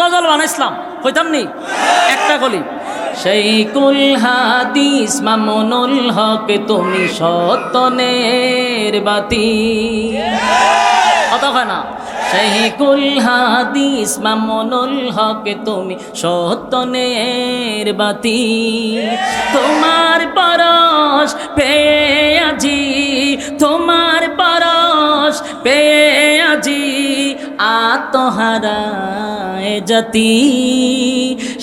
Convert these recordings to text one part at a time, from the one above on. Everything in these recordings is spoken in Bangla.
গজল বানাইছিলাম, কইতাম নি? একটা কলি। সেই কুল হাদিস মামুনুল হক, তুমি সতনের বাতি। কথা হয় না? সেই কুল হাদিস মামুনুল হক, তুমি সতনের বাতি। তোমার পরশ পেয়ে আজি, তোমার পরশ পেয়ে আজি আত্মহারায় জাতি।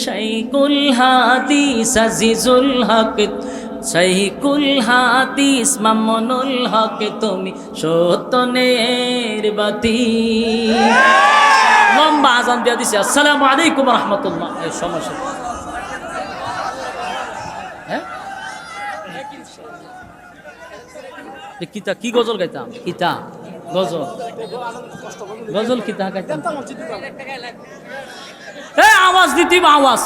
শাইকুল হাদিস আজিজুল হক শাইকুল হাদিস মামুনুল হক, তুমি সত্যনের বাতি লম্বা আজান দিয়ে দিছে। আসসালামু আলাইকুম রহমতুল্লাহ। সমস্যা। হ্যাঁ? কিতা কি গজল গাইতাম? কিতা গজল। গজল গাইতাম এ, আওয়াজ দিতিব আওয়াজ।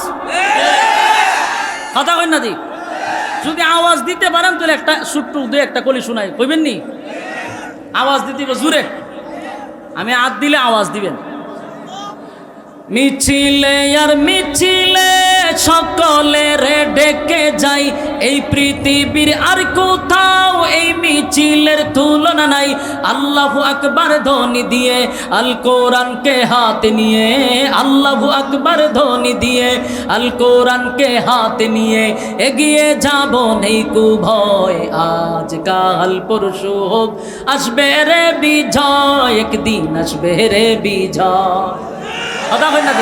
কথা কই না দি। যদি আওয়াজ দিতে পারেন, তাহলে একটা সুট্টু দু, একটা কলি শোনাই। কইবেন নি? আওয়াজ দিতে জুড়ে আমি হাত দিলে আওয়াজ দিবেন। মিছিলে আর মিছিলে সকলে রে ডেকে যাই। এই পৃথিবীর আর কোথাও এই মিছিলের তুলনা নাই। আল্লাহু আকবার ধ্বনি দিয়ে আল কোরআনকে হাতে নিয়ে, আল্লাহু আকবার ধ্বনি দিয়ে আল কোরআনকে হাতে নিয়ে, এগিয়ে যাব নেই কু ভয়। আজ কাল পরশু হোক আসবে রে বিজয়, একদিন আসবে রে বিজয়। কথা কই না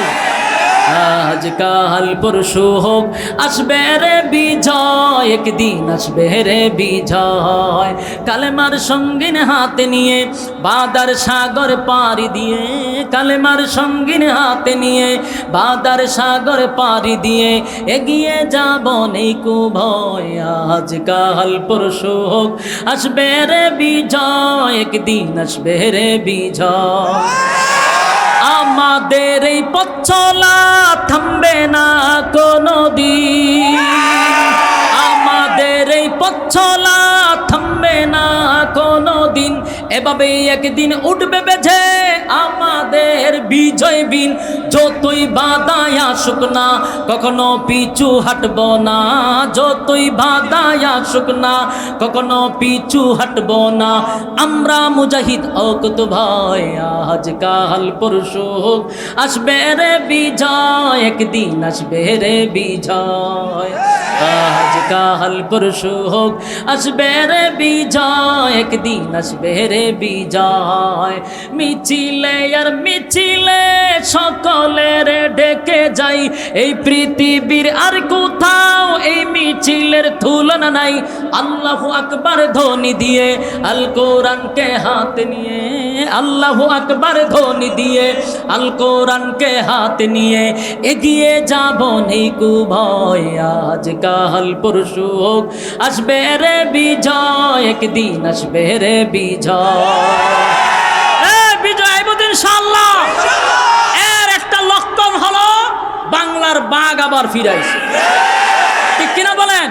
আজ কাল পরশু হোক আসবে রে বিজয়, একদিন আসবে রে বিজয়। কালেমার সঙ্গিন হাতে নিয়ে বাদার সাগর পাড়ি দিয়ে, কালেমার সঙ্গিন হাতে নিয়ে বাদার সাগর পাড়ি দিয়ে এগিয়ে যাব নেই কু ভয় আজ কাল পরশু হোক আসবে রে বিজয়, একদিন আসবে রে বিজয়। আমাদের এই পচ্ছলা থামবে না কোনো দিন। আমাদের এই পচ্ছলা থামবে না কোনো দিন এভাবে একদিন উঠবে বেঝে আমাদের বিজয় বিন। যতই বাধায় আসুক না, কখনো পিছু হাঁটব না। যতই বাধায় আসুক না, কখনো পিছু হাঁটব না। আমরা মুজাহিদ অকত ভয় আজ কাল পরশু আসবে রে বিজয়, একদিন আসবে রে বিজয়। কাল পরশু হোক আসবে রে বিজয়, একদিন আসবে রে বিজয়। মিছিলে আর মিছিলে সকলের ডেকে যাই। এই পৃথিবীর আর কোথাও এই মিছিলের তুলনা নাই। আল্লাহু আকবার ধ্বনি দিয়ে আল কোরআনকে হাত নিয়ে, আল্লাহু আকবার ধ্বনি দিয়ে আল কোরআনকে হাত নিয়ে, এগিয়ে যাব নেই কু ভয় আজ কাল পরশু হোক আসবে রে বিজয়, একদিন আসবে রে বিজয়। বিজয় ইনশাল্লাহ এর একটা লক্ষণ হলো বাংলার বাঘ আবার ফিরাইছে ঠিক কিনা বলেন?